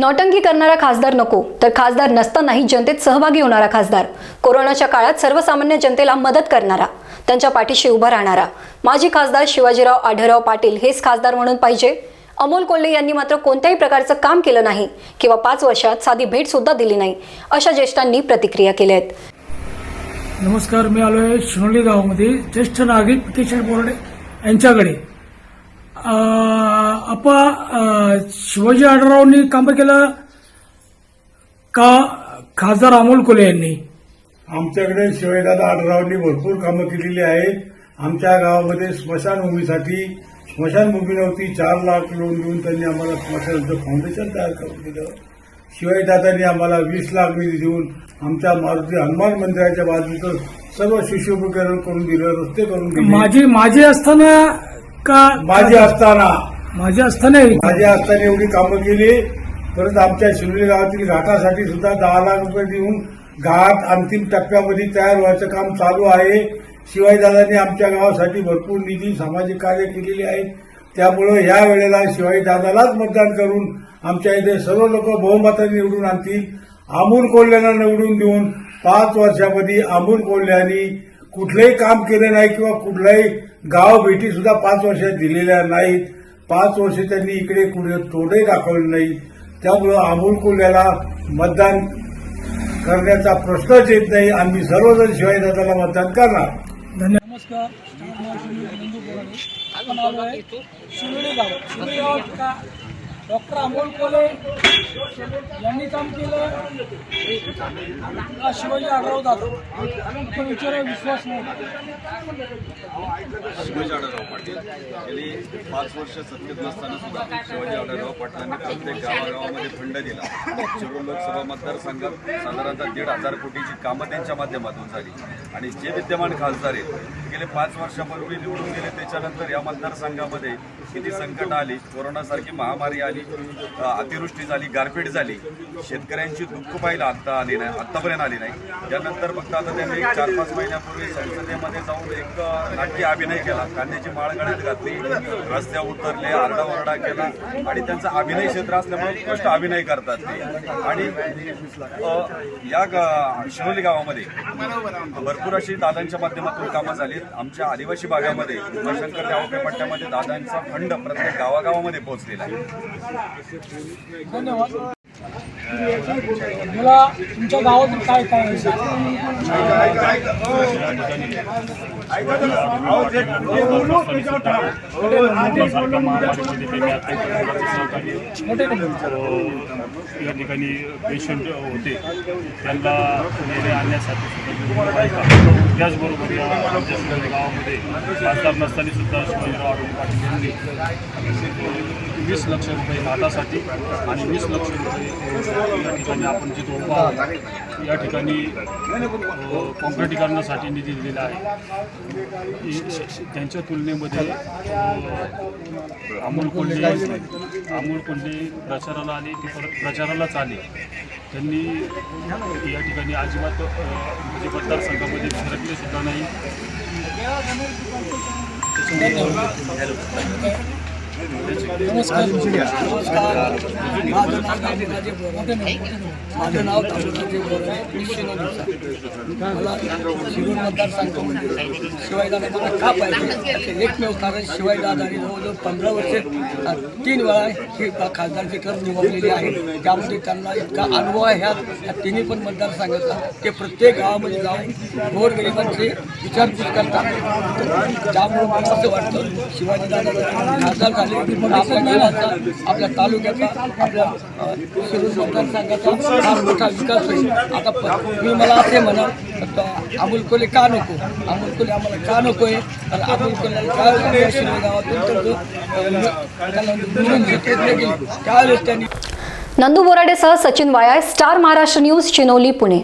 नौटंकी करणारा खासदार नको तर खासदार नसतानाही जनतेत सहभागी होणारा खासदार. कोरोनाच्या काळात सर्वसामान्य जनतेला मदत करणारा त्यांच्या पाठीशी उभा राहणारा. माजी खासदार शिवाजीराव आढळराव पाटील हेच खासदार म्हणून पाहिजे. अमोल कोल्हे यांनी मात्र कोणत्याही प्रकारचं काम केलं नाही किंवा पाच वर्षात साधी भेट सुद्धा दिली नाही अशा ज्येष्ठांनी प्रतिक्रिया केल्या आहेत. नमस्कार मी आलो आहे शिनोली गावामध्ये. ज्येष्ठ नागरिक पिकेशन बोर्ड यांच्याकडे. आपा शिवाजी आढळरावांनी काम केलं का? खासदार अमोल कोल्हे यांनी. आमच्याकडे शिवाजीदादा आढळरावांनी भरपूर कामं केलेली आहेत. आमच्या गावामध्ये स्मशानभूमीसाठी स्मशानभूमीवरती चार लाख लोन देऊन त्यांनी आम्हाला स्मशानाचं फाउंडेशन तयार करून दिलं. शिवाजीदादांनी आम्हाला वीस लाख निधी देऊन आमच्या मारुती हनुमान मंदिराच्या बाजूचं सर्व शिशुपीकरण करून दिलं रस्ते करून दिले. माझे माझे असताना का? माझे असताना माझ्या असताना माझ्या असताना एवढी कामं केली. परत आमच्या शिवली गावातील घाटासाठी सुद्धा दहा लाख रुपये देऊन घाट अंतिम टप्प्यामध्ये तयार व्हायचं काम चालू आहे. शिवाजीदादांनी आमच्या गावासाठी भरपूर निधी सामाजिक कार्य केलेली आहेत. त्यामुळं या वेळेला शिवाजीदादालाच मतदान करून आमच्या इथे सर्व लोक बहुमताने निवडून आणतील. आमूल कोल्ह्यांना निवडून देऊन पाच वर्षामध्ये आमूल कोल्ह्यांनी कुठलंही काम केलं नाही किंवा कुठलाही गाव भेटी सुद्धा पाच वर्षात दिलेल्या नाहीत. पाच वर्ष त्यांनी इकडे कुठे तोडे दाखवले नाही त्यामुळं अमोल कोल्ह्याला मतदान करण्याचा प्रश्नच येत नाही. आम्ही सर्वजण शिवाजीदादाला मतदान करणार. धन्यवाद. नमस्कार. आपण आलो आहे गाव का डॉक्टर अमोल कोले यांनी काम केलं. शिवाजी आढराव दादा. तो विचार विश्वास नाही. शिवाजी आढळराव पाटील गेली पाच वर्ष सत्तेत नसताना सुद्धा शिवाजी आढळराव पाटलांनी प्रत्येक गावागावामध्ये फंड दिला. शिरूर लोकसभा मतदारसंघात साधारणतः दीड हजार कोटीची कामं त्यांच्या माध्यमातून झाली. आणि जे विद्यमान खासदार आहेत गेले पाच वर्षापूर्वी निवडून गेले त्याच्यानंतर या मतदारसंघामध्ये किती संकट आली कोरोनासारखी महामारी आली अतिवृष्टी झाली गारपीट झाली शेतकऱ्यांची दुःख पाहिलं आत्ता आली नाही आत्तापर्यंत आली नाही. त्यानंतर फक्त आता त्यांनी एक चार पाच महिन्यापूर्वी संसदेमध्ये जाऊन एक नाट्य अभिनय केला कांद्याची माळ गळ्यात घातली रस्त्या उतरले आरडाओरडा केला आणि त्यांचा अभिनय क्षेत्र असल्यामुळे उत्कृष्ट अभिनय करतात ते. आणि या शिवली गावामध्ये भरपूर अशी दादांच्या माध्यमातून कामं झालीत. आमच्या आदिवासी भागामध्ये उमाशंकर देवापे पट्ट्यामध्ये दादांचा फंड प्रत्येक गावागावामध्ये पोहोचलेला आहे. धन्यवाद. मला तुमच्या गावातून काय काय मोठे या ठिकाणी पेशंट होते. त्यांना नेणे आणण्यासाठी त्याचबरोबर या आमच्या गावामध्ये खासदार नसताना सुद्धा शिवाजीराव आढळराव पाटील यांनी वीस लक्ष रुपये घाटासाठी आणि वीस लक्ष रुपये या ठिकाणी आपण जिथं उभा आहोत या ठिकाणी अ, काँक्रिटीकरणासाठी निधी दिलेला आहे. त्यांच्या तुलनेमध्ये अमोल कोल्हे अमोल कोल्हे प्रचाराला आले ते परत प्रचारालाच आले. त्यांनी या ठिकाणी अजिबात म्हणजे मतदारसंघामध्ये फिरकले सुद्धा नाही. नमस्कार. नमस्कार माझं नाव तालुकाचे बोराडे माझं नाव तालुकाचे बोराडे मी शिरोलीचा मला शिरूर मतदारसंघामध्ये शिवाजीदादा मला का पाहिजे? एकमेव कारण शिवाजीदादाने जवळजवळ पंधरा वर्षे तीन वेळा ही खासदारची कर निवडलेली आहे. त्यामध्ये त्यांना इतका अनुभव आहे ह्या तिन्ही पण मतदारसंघाचा ते प्रत्येक गावामध्ये जाऊन गोरगरिबांचे विचारपूस करतात. त्यामुळे मला असं वाटतं शिवाजीदादा खासदार आपल्या तालुक्याचा आपल्या शिरूर मतदारसंघाचा फार मोठा विकास होईल. आता मी मला असे म्हणा अमोल कोले का नको? अमोल कोले आम्हाला का नको आहे? कारण अमोल कोल्याला काय शिरूर गावातून त्यावेळेस त्यांनी नंदू बोराडेसह सचिन वाया स्टार महाराष्ट्र न्यूज चिनोली पुणे.